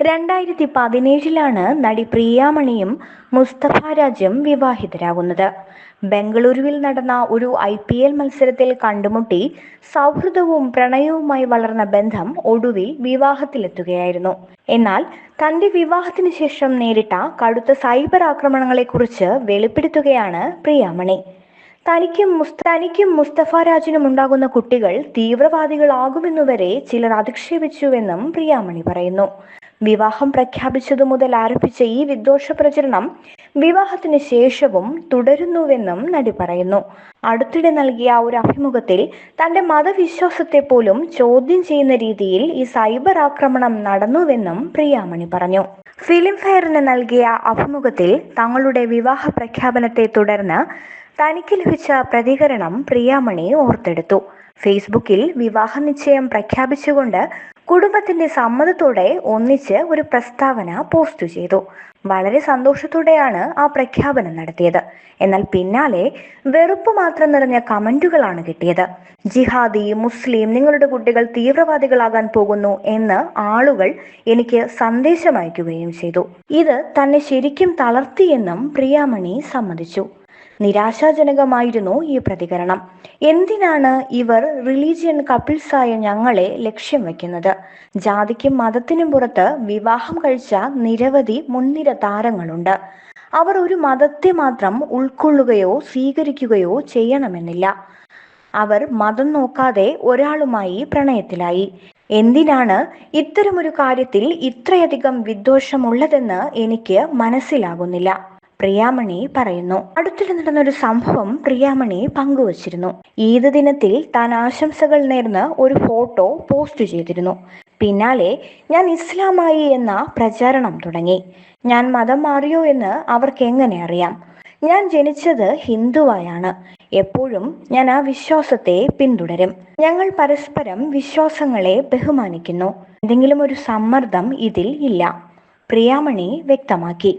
രണ്ടായിരത്തി പതിനേഴിലാണ് നടി പ്രിയാമണിയും മുസ്തഫ രാജും വിവാഹിതരാകുന്നത്. ബംഗളൂരുവിൽ നടന്ന ഒരു ഐ പി എൽ മത്സരത്തിൽ കണ്ടുമുട്ടി സൗഹൃദവും പ്രണയവുമായി വളർന്ന ബന്ധം ഒടുവിൽ വിവാഹത്തിലെത്തുകയായിരുന്നു. എന്നാൽ തന്റെ വിവാഹത്തിന് ശേഷം നേരിട്ട കടുത്ത സൈബർ ആക്രമണങ്ങളെക്കുറിച്ച് വെളിപ്പെടുത്തുകയാണ് പ്രിയാമണി. തനിക്കും തനിക്കും മുസ്തഫ രാജിനും ഉണ്ടാകുന്ന കുട്ടികൾ തീവ്രവാദികളാകുമെന്നുവരെ ചിലർ അധിക്ഷേപിച്ചുവെന്നും പ്രിയാമണി പറയുന്നു. വിവാഹം പ്രഖ്യാപിച്ചതു മുതൽ ആരംഭിച്ച ഈ വിദ്വേഷ പ്രചരണം വിവാഹത്തിന് ശേഷവും തുടരുന്നുവെന്നും നടി പറയുന്നു. അടുത്തിടെ നൽകിയ ഒരു അഭിമുഖത്തിൽ തന്റെ മതവിശ്വാസത്തെ പോലും ചോദ്യം ചെയ്യുന്ന രീതിയിൽ ഈ സൈബർ ആക്രമണം നടന്നുവെന്നും പ്രിയാമണി പറഞ്ഞു. ഫിലിം ഫെയറിന് നൽകിയ അഭിമുഖത്തിൽ തങ്ങളുടെ വിവാഹ പ്രഖ്യാപനത്തെ തുടർന്ന് തനിക്ക് ലഭിച്ച പ്രതികരണം പ്രിയാമണി ഓർത്തെടുത്തു. ഫേസ്ബുക്കിൽ വിവാഹ നിശ്ചയം പ്രഖ്യാപിച്ചുകൊണ്ട് കുടുംബത്തിന്റെ സമ്മതത്തോടെ ഒന്നിച്ച് ഒരു പ്രസ്താവന പോസ്റ്റ് ചെയ്തു. വളരെ സന്തോഷത്തോടെയാണ് ആ പ്രഖ്യാപനം നടത്തിയത്. എന്നാൽ പിന്നാലെ വെറുപ്പ് മാത്രം നിറഞ്ഞ കമന്റുകളാണ് കിട്ടിയത്. ജിഹാദി മുസ്ലിം നിങ്ങളുടെ കുട്ടികൾ തീവ്രവാദികളാകാൻ പോകുന്നു എന്ന് ആളുകൾ എനിക്ക് സന്ദേശം അയക്കുകയും ചെയ്തു. ഇത് തന്നെ ശരിക്കും തളർത്തിയെന്നും പ്രിയാമണി സമ്മതിച്ചു. നിരാശാജനകമായിരുന്നു ഈ പ്രതികരണം. എന്തിനാണ് ഇവർ റിലീജിയൻ കപ്പിൾസായ ഞങ്ങളെ ലക്ഷ്യം വെക്കുന്നത്? ജാതിക്കും മതത്തിനും പുറത്ത് വിവാഹം കഴിച്ച നിരവധി മുൻനിര താരങ്ങളുണ്ട്. അവർ ഒരു മതത്തെ മാത്രം ഉൾക്കൊള്ളുകയോ സ്വീകരിക്കുകയോ ചെയ്യണമെന്നില്ല. അവർ മതം നോക്കാതെ ഒരാളുമായി പ്രണയത്തിലായി. എന്തിനാണ് ഇത്തരമൊരു കാര്യത്തിൽ ഇത്രയധികം വിദ്വേഷമുള്ളതെന്ന് എനിക്ക് മനസ്സിലാകുന്നില്ല. പ്രിയാമണി പറയുന്നു. അടുത്തിടെ നടന്ന ഒരു സംഭവം പ്രിയാമണി പങ്കുവച്ചിരുന്നു. ഈദ് ദിനത്തിൽ താൻ ആശംസകൾ നേർന്ന് ഒരു ഫോട്ടോ പോസ്റ്റ് ചെയ്തിരുന്നു. പിന്നാലെ ഞാൻ ഇസ്ലാമായി എന്ന പ്രചാരണം തുടങ്ങി. ഞാൻ മതം മാറിയോ എന്ന് അവർക്ക് എങ്ങനെ അറിയാം? ഞാൻ ജനിച്ചത് ഹിന്ദുവായാണ്. എപ്പോഴും ഞാൻ ആ വിശ്വാസത്തെ പിന്തുടരും. ഞങ്ങൾ പരസ്പരം വിശ്വാസങ്ങളെ ബഹുമാനിക്കുന്നു. എന്തെങ്കിലും ഒരു സമ്മർദ്ദം ഇതിൽ ഇല്ല പ്രിയാമണി വ്യക്തമാക്കി.